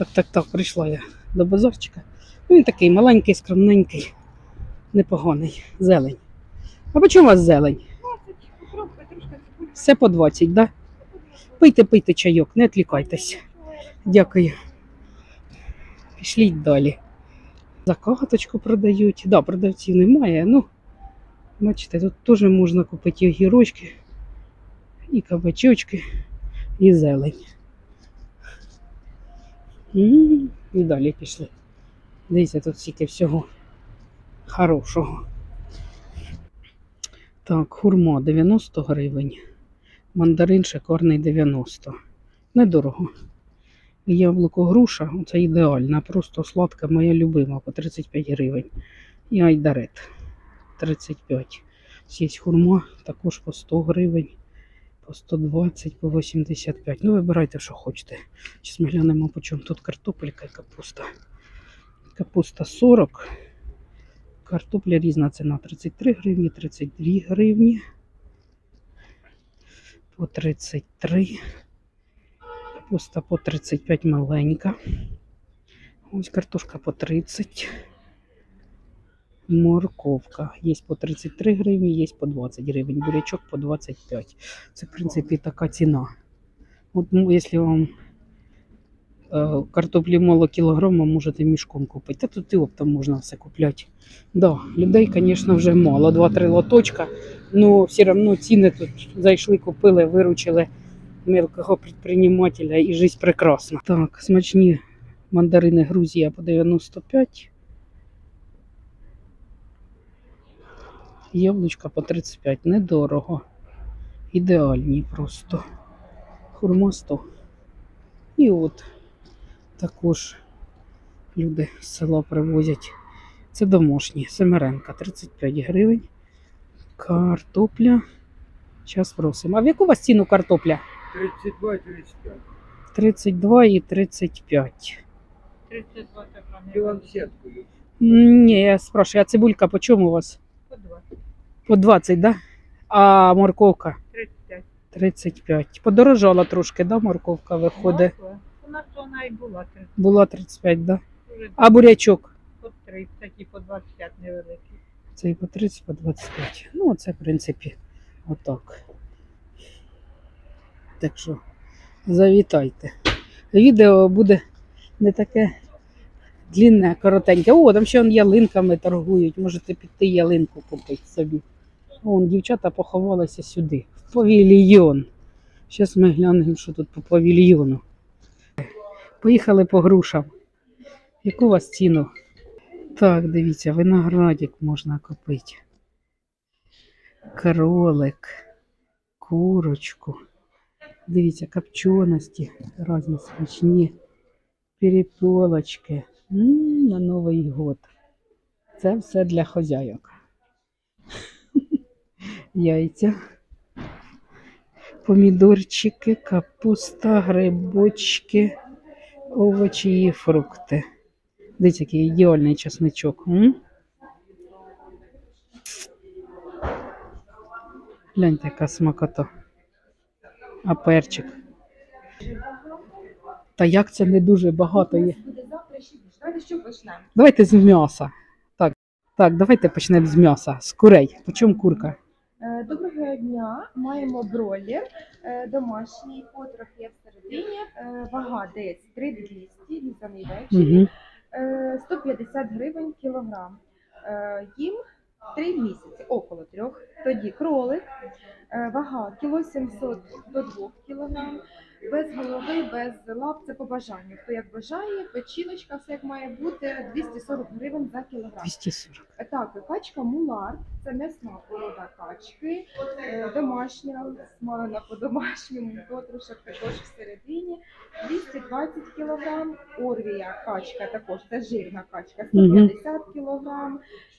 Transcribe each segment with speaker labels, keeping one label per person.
Speaker 1: Так, так, так, прийшла я до базарчика. Ну, він такий маленький, скромненький, непоганий. Зелень. А по чому у вас зелень? Все по 20, да? Пийте, пийте чайок, не відлікайтесь. Дякую. Пішліть далі. Закаточку продають. Да, продавців немає. Ну, бачите, тут теж можна купити огірочки, і кабачочки, і зелень. І далі пішли. Дивіться, тут стільки всього хорошого. Так, хурма 90 гривень. Мандарин шикарний 90. Недорого. Яблуко груша, це ідеальна, просто сладка, моя любима по 35 гривень. І айдарет 35. Є хурма також по 100 гривень, по 120, по 85. Ну, вибирайте, що хочете. Зараз ми глянемо, по чому тут картопелька і капуста. Капуста 40. Картопля різна ціна 33 гривні, 32 гривні. По 33. Капуста по 35 маленька. Ось картошка по 30. Морковка. Є по 33 гривні, є по 20 гривень. Бурячок по 25. Це, в принципі, така ціна. От, ну, якщо вам е, картоплі мало кілограма, можете мішком купити. Та тут і оптом можна все купляти. Да, людей, звісно, вже мало. Два-три лоточка. Ну, все одно ціни тут зайшли, купили, виручили мелкого предпринимателя і життя прекрасна. Так, смачні мандарини Грузія по 95. Яблучка по 35. Недорого. Ідеальні просто. Хурма 100. І от також люди з села привозять. Це домашні. Семеренка 35 гривень. Картопля. Зараз просимо. А в яку у вас ціну картопля?
Speaker 2: 32 і 35.
Speaker 1: 32 і 35.
Speaker 3: 32 так.
Speaker 1: Ні, я спрашиваю, а цибулька по чому у вас?
Speaker 3: По 20.
Speaker 1: По 20, да? А морковка
Speaker 3: 35.
Speaker 1: 35. Подорожала трошки, да, морковка виходить.
Speaker 3: У нас вона і була 30.
Speaker 1: Була 35, да? А бурячок?
Speaker 3: по 30 і по 25 невеликі.
Speaker 1: Це і по 30, по 25. Ну, це, в принципі, отак. Так що, завітайте. Відео буде не таке длінне, коротеньке. О, там ще он ялинками торгують. Можете піти ялинку купити собі. Вон, дівчата поховалися сюди, в павільйон. Зараз ми глянемо, що тут по павільйону. Поїхали по грушам. Яку у вас ціну? Так, дивіться, виноградик можна купити. Кролик, курочку. Дивіться, копченості різні смачні, перепілочки. На Новий год. Це все для хозяйок. Яйця, помідорчики, капуста, грибочки, овочі і фрукти. Дивіться, який ідеальний чесничок. М? Гляньте, яка смакота. А перчик. Та як це не дуже багато є.
Speaker 4: Давайте
Speaker 1: з м'яса. Так, так, давайте почнемо з м'яса. З курей. По чому курка?
Speaker 4: Е, Доброго дня. Маємо бролі е, домашній, потрох є всередині. Е, Вага десь 3200, різаний вечір.
Speaker 1: Угу.
Speaker 4: Е, 150 гривень кілограм. Їм 3 місяці, около трьох. Тоді кролик, вага кіло 700 до 2 кілограм. Без голови, без лап, це по бажанню. Хто як бажає, печіночка, все як має бути, 240 гривень за кілограм.
Speaker 1: 240.
Speaker 4: Так, качка мулар, це м'ясна порода качки, е, домашня, смалена по-домашньому, потрошок також всередині, 220 кг, орвія качка також, це жирна качка, 150 кг,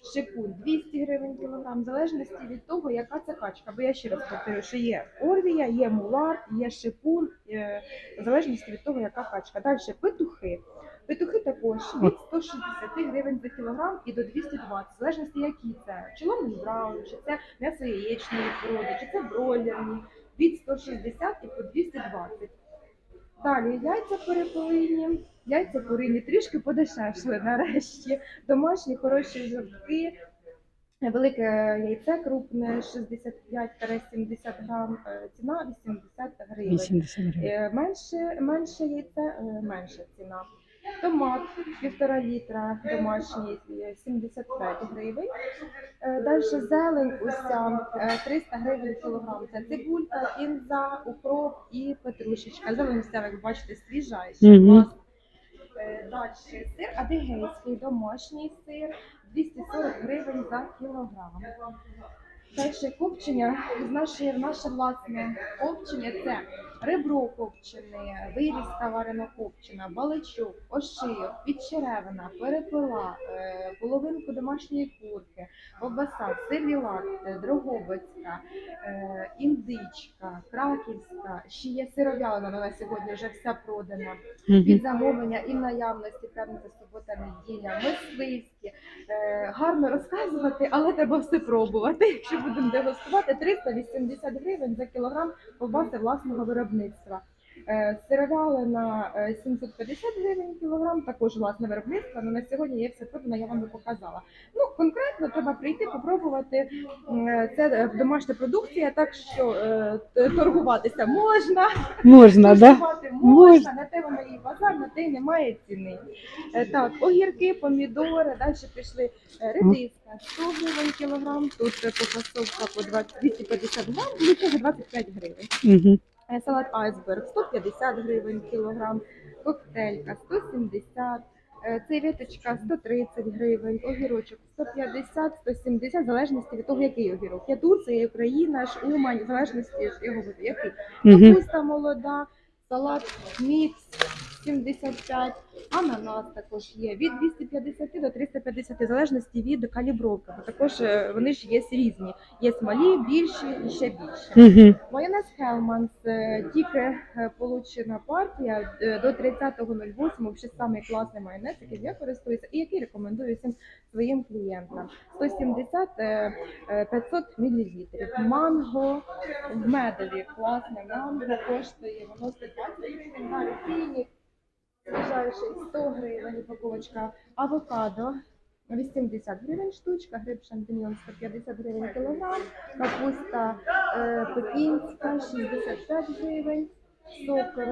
Speaker 4: шипун 200 гривень кілограм, в залежності від того, яка це качка. Бо я ще раз повторюю, що є орвія, є мулар, є шипун, е, в залежності від того, яка качка. Далі петухи. Петухи також від 160 гривень за кілограм і до 220, в залежності які це. Чоломний браун, чи це м'ясо яєчної породи, чи це бройлерні, від 160 і по 220. Далі яйця перепелині Яйця курині трішки подешевшили нарешті. Домашні хороші жовтки. Велике яйце крупне 65-70 грам, е, ціна 80 гривень.
Speaker 1: 80 гривень.
Speaker 4: Е, Менше, менше яйце, е, менша ціна. Томат півтора літра домашній е, 75 гривень. Далі зелень уся е, 300 гривень кілограм. Це цибулька, кінза, укроп і петрушечка. Зелень уся, як бачите, свіжа і ще
Speaker 1: Мгм.
Speaker 4: класна. Е, Далі сир адигейський, домашній сир 240 гривень за кілограм. Далі копчення з нашої наше власне копчення це ребро копчене, вирізка варено копчена, баличок, ошийок, підчеревина, перепила, е, половинку домашньої курки, ковбаса, сервілат, е, дрогобицька, е, індичка, краківська, ще є сиров'ялина, вона сьогодні вже вся продана під замовлення і в наявності п'ятниця, субота, неділя, мисливські. Е, гарно розказувати, але треба все пробувати. Якщо будемо дегустувати, 380 гривень за кілограм ковбаси власного виробництва. Е, Сировялина е, 750 гривень кілограм, також власне виробництво, але на сьогодні є все продано, я вам і показала. Ну, конкретно треба прийти, попробувати. Е, Це е, домашня продукція, так що е, торгуватися можна.
Speaker 1: Можна, да?
Speaker 4: Куштувати можна, на те воно і базар, на те й немає ціни. Е, Так, огірки, помідори, далі пішли е, редиска, 100 гривень кілограм, тут е, попасовка по 20, 250 грам, нічого 25 гривень.
Speaker 1: Угу.
Speaker 4: Салат айсберг 150 гривень кілограм, коктейлька 170, е, цеветочка 130 гривень, огірочок 150, 170, в залежності від того, який огірок. Є Турція, Україна, Умань, в залежності його який. Капуста молода, салат мікс 75, ананас також є від 250 до 350, в залежності від калібровки. Бо також е, вони ж є різні. Є малі, більші і ще більше.
Speaker 1: Угу.
Speaker 4: Майонез Хелманс тільки е, получена партія е, до 30.08. Ще самий класний майонез, який я користуюся і який рекомендую всім своїм клієнтам. 170 е, е, 500 мл. Манго в медові. Класне манго коштує воно 120 гривень. Далі 100 гривень упаковочка. Авокадо 80 гривень штучка, гриб шампіньон 150 гривень кілограм, капуста е, пекінська 65 гривень, сок е,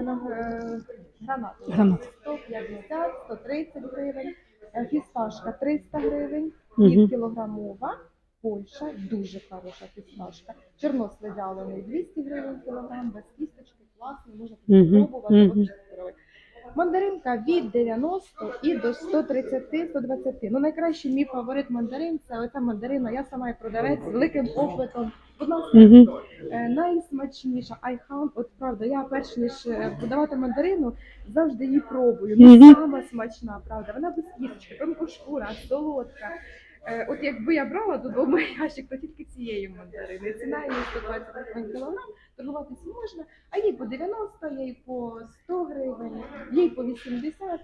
Speaker 4: гранат
Speaker 1: Гранат.
Speaker 4: 150, 130 гривень, е, фісташка 300 гривень,
Speaker 1: Мгм.
Speaker 4: кілограмова, Польща, дуже хороша фісташка, чорнослив вялений 200 гривень кілограм, без кісточки, класний, можна
Speaker 1: Мгм,
Speaker 4: спробувати,
Speaker 1: мгм.
Speaker 4: Мандаринка від 90 і до 130-120. Ну, найкращий мій фаворит мандарин це оця мандарина. Я сама і продавець з великим опитом. Будь ласка,
Speaker 1: Угу.
Speaker 4: Е, найсмачніша айхан. От правда, я перш ніж е, подавати мандарину, завжди її пробую. Ну,
Speaker 1: Мгм.
Speaker 4: сама смачна, правда. Вона без кісточки, тонкошкура, солодка. Е, От якби я брала додому ящик, то тільки цієї мандарини. Ціна її 120 гривень кілограм, торгуватись можна, а їй по 90, їй по 100 гривень, їй по 80.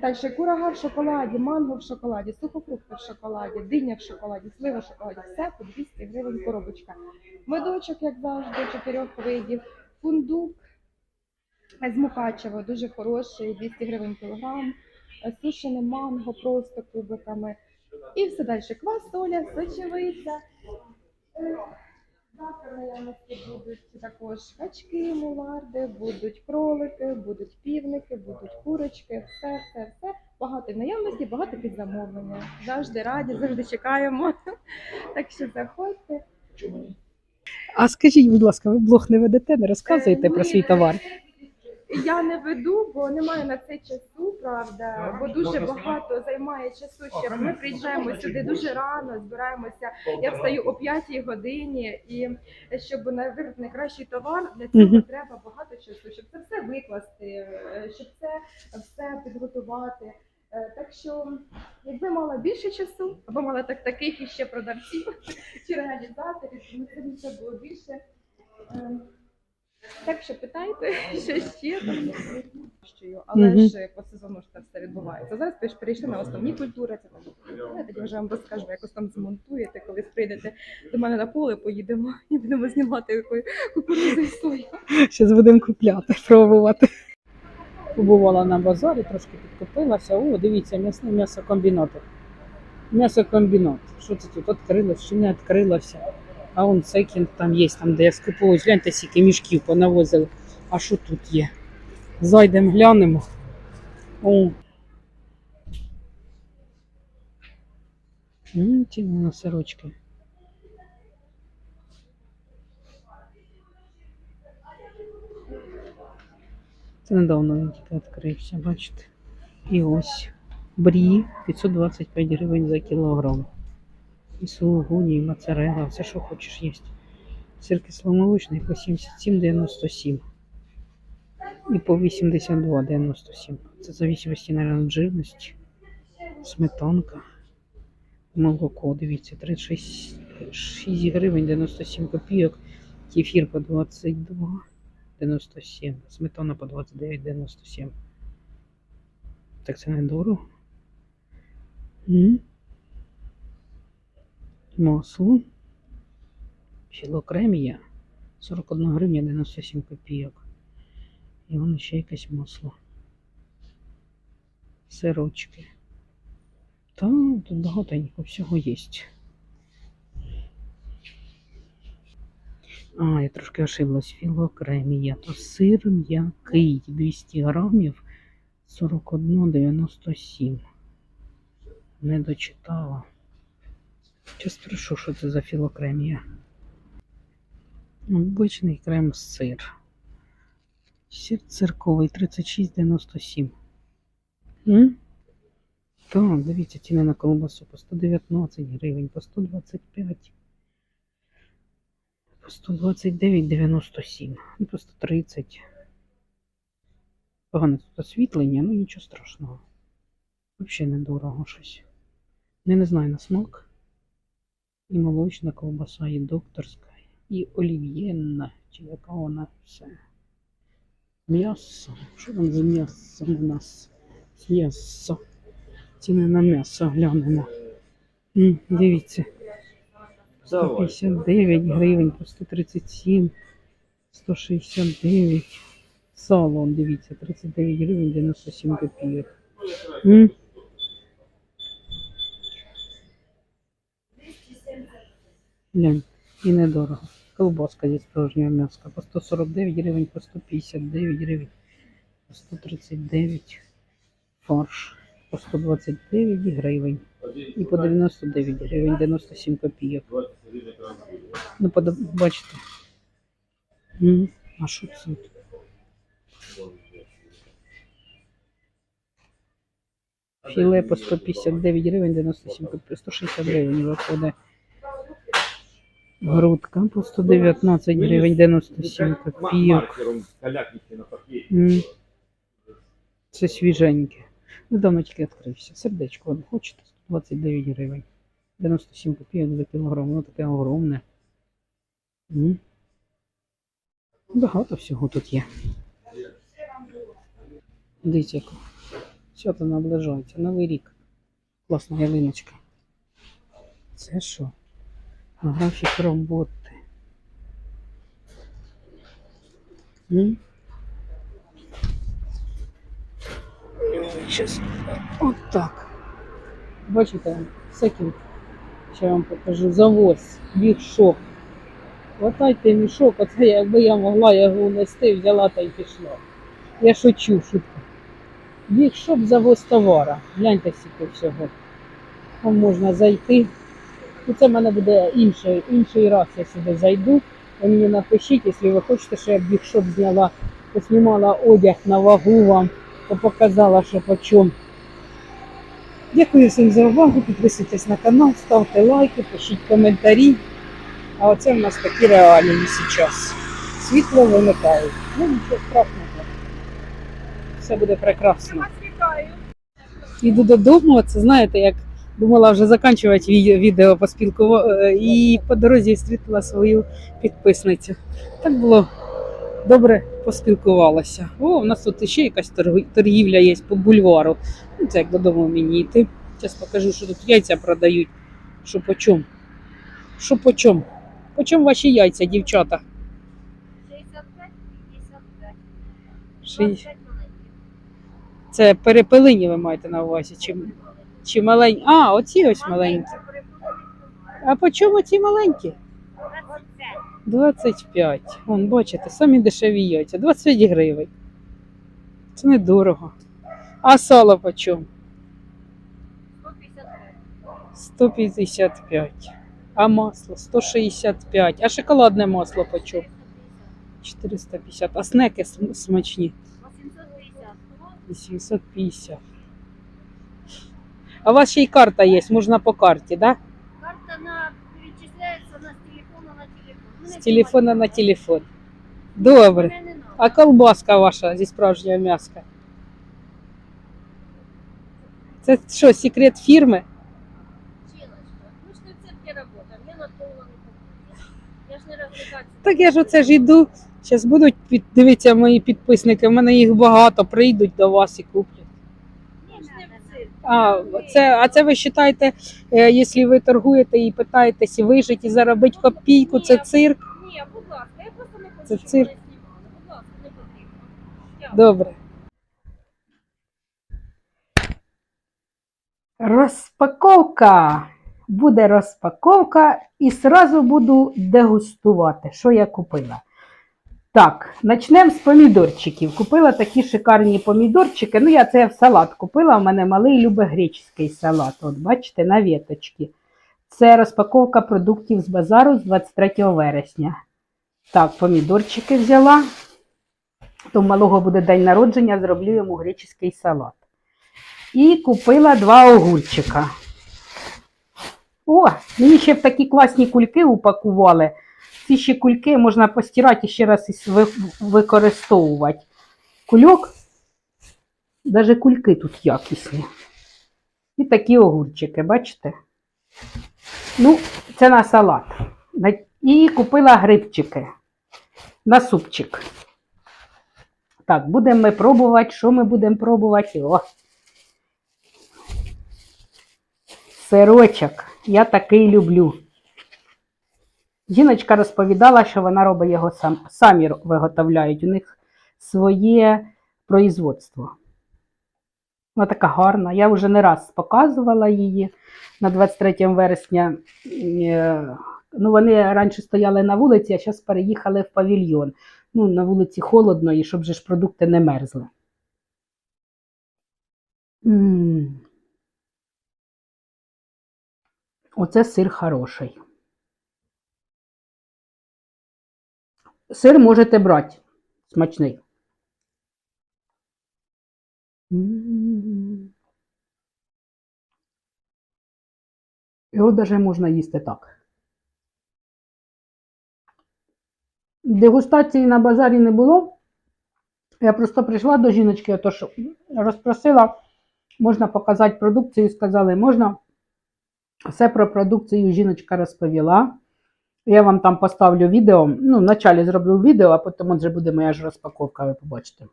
Speaker 4: Далі курага в шоколаді, манго в шоколаді, сухофрукти в шоколаді, диня в шоколаді, слива в шоколаді, все по 200 гривень коробочка. Медочок, як завжди, чотирьох видів, фундук з Мукачева, дуже хороший, 200 гривень кілограм, е, сушене манго просто кубиками. І все далі. Квасоля, сочевиця. Завтра наявності будуть також качки, муларди, будуть кролики, будуть півники, будуть курочки, все, все, все. Багато наявності, багато під замовлення. Завжди раді, завжди чекаємо. Так що заходьте.
Speaker 1: А скажіть, будь ласка, ви блог не ведете, не розказуєте
Speaker 4: Е,
Speaker 1: про свій товар?
Speaker 4: Я не веду, бо немає на це часу, правда, бо дуже багато займає часу. Ще ми приїжджаємо сюди дуже рано, збираємося. Я встаю о 5 годині, і щоб на- вибрати найкращий товар, для цього треба багато часу, щоб це все викласти, е, щоб це все підготувати. Е, Так що, якби мала більше часу, або мала так таких іще продавців чи реалізаторів, то це це було більше. Так що питайте, що ще там. Але
Speaker 1: Мгм.
Speaker 4: ж по сезону ж це все відбувається. Зараз ви ж перейшли на основні культури. Це там я вже вам розкажу, якось там змонтуєте, коли прийдете до мене на поле, поїдемо і будемо знімати якою кукурудзу і сою.
Speaker 1: Зараз будемо купляти, пробувати. Побувала на базарі, трошки підкупилася. О, дивіться, м'ясне м'ясокомбінат. М'ясокомбінат. Що це тут відкрилось чи не відкрилося? А он секінд там є, там де я скуповуюсь. Гляньте, скільки мішків понавозили. А що тут є? Зайдемо, глянемо. О. М, Ці на. Це недавно він тільки відкрився, бачите. І ось брі 525 гривень за кілограм. І сулугуні, і моцарелла, все, що хочеш є. Сир кисломолочний по 77,97. І по 82,97. Це в зависимості, від жирності. Сметанка. Молоко, дивіться, 36 6 гривень 97 копійок. Кефір по 22. 97. Сметана по 29,97. Так це недорого. М? Масло. Філокремія 41 гривня 97 копійок. І воно ще якесь масло. Сирочки. Та тут багатенько всього є. А, я трошки ошиблась. Філокремія. То сир м'який 200 грамів 41,97. Не дочитала. Зараз спрошу, що це за філокремія. Обичний крем сир. Сир цирковий 36,97. Так, дивіться, ціни на колбасу по 119 гривень, по 125, по 129,97, ну, по 130. Погане тут освітлення, ну нічого страшного. Взагалі недорого щось. Не, не знаю на смак. І молочна ковбаса, і докторська, і олів'єнна, чи яка вона все. М'ясо. Що там за м'ясо у нас? М'ясо. Ціни на м'ясо глянемо. М, Дивіться. 159 гривень по 137, 169. Сало, дивіться, 39 гривень 97 копійок. М? Глянь, і недорого. Колбаска зі справжнього м'яска по 149 гривень, по 159 гривень, по 139 фарш, по 129 гривень і по 99 гривень 97 копійок. Ну, подо- бачите. А що це? Філе по 159 гривень 97 копійок, 160 гривень виходить. Грудка по 119 гривень 97 копійок. Це свіженьке. Недавно тільки відкрився. Сердечко, ви хочете? 129 гривень. 97 копійок за кілограм. Воно таке огромне. М. Багато всього тут є. Дивіться, яка. Свято наближається. Новий рік. Класна ялиночка. Це що? Графік роботи. М? Сейчас. От так. Бачите, секінд. Ще вам покажу. Завоз, бігшоп. Хватайте мішок, оце якби я могла його унести, взяла та й пішла. Я шучу, шутку. Бігшоп завоз товара. Гляньте скільки всього. Там можна зайти. І це в мене буде інший, інший раз, я сюди зайду. Ви мені напишіть, якщо ви хочете, що я бігшоп зняла, поснімала одяг на вагу вам, то показала, що по чому. Дякую всім за увагу. Підписуйтесь на канал, ставте лайки, пишіть коментарі. А оце в нас такі реалії зараз. Світло вимикають. Ну нічого страшного. Все буде прекрасно. Іду додому, це знаєте, як думала вже закінчувати ві- відео поспілкува... і по дорозі зустріла свою підписницю. Так було добре поспілкувалася. О, у нас тут ще якась торгівля є по бульвару. Ну, це як додому мені йти. Зараз покажу, що тут яйця продають. Що по чому? Що по чому? По чому ваші яйця, дівчата?
Speaker 5: 65, 55.
Speaker 1: Шість.
Speaker 5: 25 маленьких.
Speaker 1: Це перепелині ви маєте на увазі? Чи, чи маленькі? А, оці ось маленькі. А по чому ці маленькі? 25. Вон, бачите, самі дешеві яйця. 25 гривень. Це недорого. А сало по чому? 155. А масло 165. А шоколадне масло по чому? 450. А снеки см- смачні? 850. А у вас ще й карта є, можна по карті, да?
Speaker 5: Карта на перечисляется на телефона на телефон. Ну,
Speaker 1: З телефона на
Speaker 5: телефон.
Speaker 1: телефон. Добре. А колбаска ваша зі справжнього м'яска? Це що, секрет фірми?
Speaker 5: В розвлекатися.
Speaker 1: Так я ж оце ж іду. Зараз будуть під, дивіться мої підписники. У мене їх багато, прийдуть до вас і куплять.
Speaker 5: Ні, ж не в цирк.
Speaker 1: А це, а це ви вважаєте, е, якщо ви торгуєте і питаєтесь вижити і заробити копійку, це цирк?
Speaker 5: Ні, будь ласка, я просто не хочу,
Speaker 1: Це цирк.
Speaker 5: Будь ласка, не потрібно.
Speaker 1: Добре. Розпаковка. Буде розпаковка і сразу буду дегустувати, що я купила. Так, почнемо з помідорчиків. Купила такі шикарні помідорчики. Ну, я це в салат купила. У мене малий любить греческий салат. От, бачите, на віточці. Це розпаковка продуктів з базару з 23 вересня. Так, помідорчики взяла. То в малого буде день народження, зроблю йому греческий салат. І купила два огурчика. О, мені ще в такі класні кульки упакували. Ці ще кульки можна постирати і ще раз використовувати. Кульок, навіть кульки тут якісні. І такі огурчики, бачите? Ну, це на салат. І купила грибчики на супчик. Так, будемо ми пробувати. Що ми будемо пробувати? О. Сирочок. Я такий люблю. Жіночка розповідала, що вона робить його сам, самі виготовляють. У них своє производство. Вона така гарна. Я вже не раз показувала її на 23 вересня. Е, Ну, вони раніше стояли на вулиці, а зараз переїхали в павільйон ну, на вулиці холодно, і щоб же ж продукти не мерзли. м Оце сир хороший. Сир можете брати. Смачний. Його навіть можна їсти так. Дегустації на базарі не було. Я просто прийшла до жіночки, отож розпросила, можна показати продукцію, сказали, можна. Все про продукцію жіночка розповіла. Я вам там поставлю відео. Ну, вначалі зроблю відео, а потім вже буде моя ж розпаковка, ви побачите.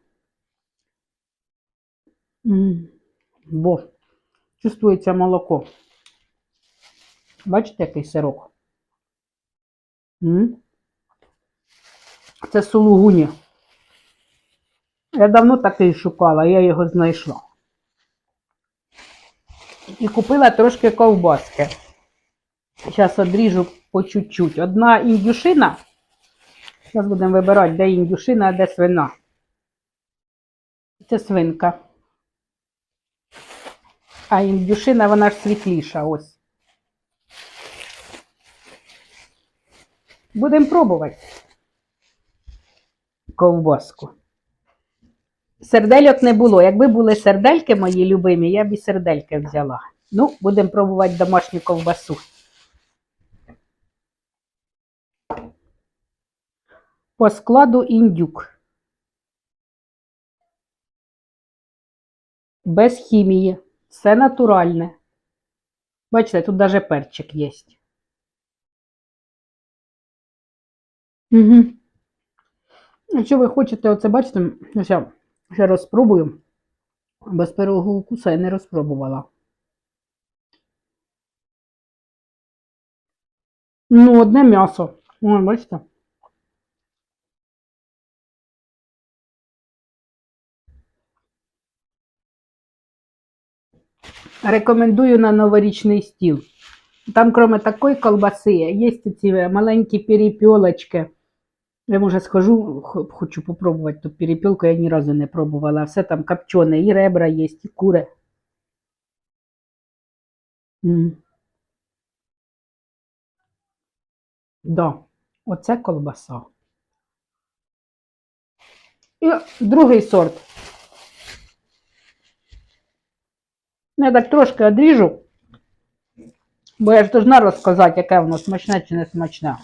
Speaker 1: Бо чувствується молоко. Бачите, який сирок? Це сулугуні. Я давно такий шукала, я його знайшла. І купила трошки ковбаски. Зараз одріжу по чуть-чуть. Одна індюшина. Зараз будемо вибирати, де індюшина, а де свина. Це свинка. А індюшина, вона ж світліша, ось. Будемо пробувати ковбаску. Сердельок не було. Якби були сердельки мої любимі, я б і сердельки взяла. Ну, будемо пробувати домашню ковбасу. По складу індюк. Без хімії. Все натуральне. Бачите, тут навіть перчик є. Угу. Якщо ви хочете оце бачите, я ще раз спробую. Без первого укуса я не розпробувала. Ну, одне м'ясо. О, бачите? Рекомендую на новорічний стіл. Там, кроме такої колбаси, є ці маленькі перепілочки. Я може схожу, хочу попробувати ту перепілку, я ні разу не пробувала. Все там копчене, і ребра є, і кури. М. Да, оце колбаса. І другий сорт. Я так трошки одріжу, бо я ж должна розказати, яке воно смачне чи не смачне.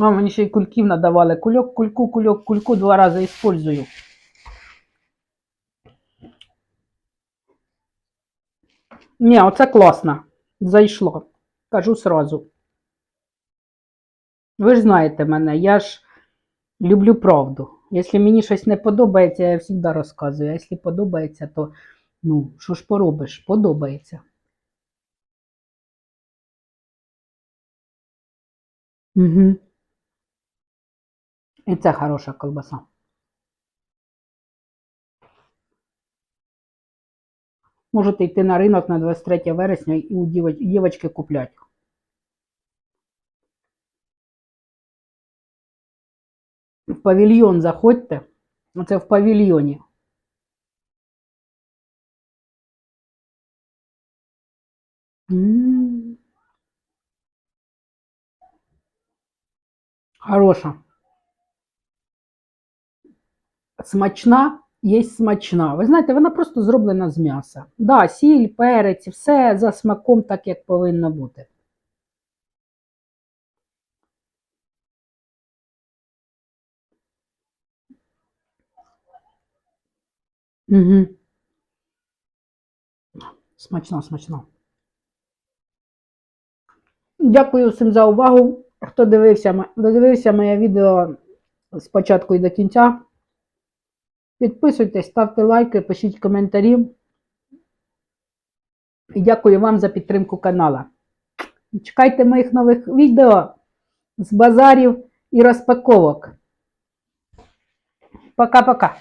Speaker 1: А, мені ще й кульків надавали. Кульок, кульку, кульок, кульку два рази использую. Ні, оце класно. Зайшло. Кажу сразу. Ви ж знаєте мене, я ж люблю правду. Якщо мені щось не подобається, я завжди розказую. А якщо подобається, то ну, що ж поробиш? Подобається. Угу. І це хороша колбаса. Можете йти на ринок на 23 вересня і у дівочки куплять. В павільйон заходьте. Оце в павільйоні. Хороша. Смачна, є смачна. Ви знаєте, вона просто зроблена з м'яса. Да, сіль, перець, все за смаком, так як повинно бути. Угу. Смачно, смачно. Дякую всім за увагу. Хто дивився, додивився моє відео з початку і до кінця. Підписуйтесь, ставте лайки, пишіть коментарі. І дякую вам за підтримку канала. Чекайте моїх нових відео з базарів і розпаковок. Пока-пока.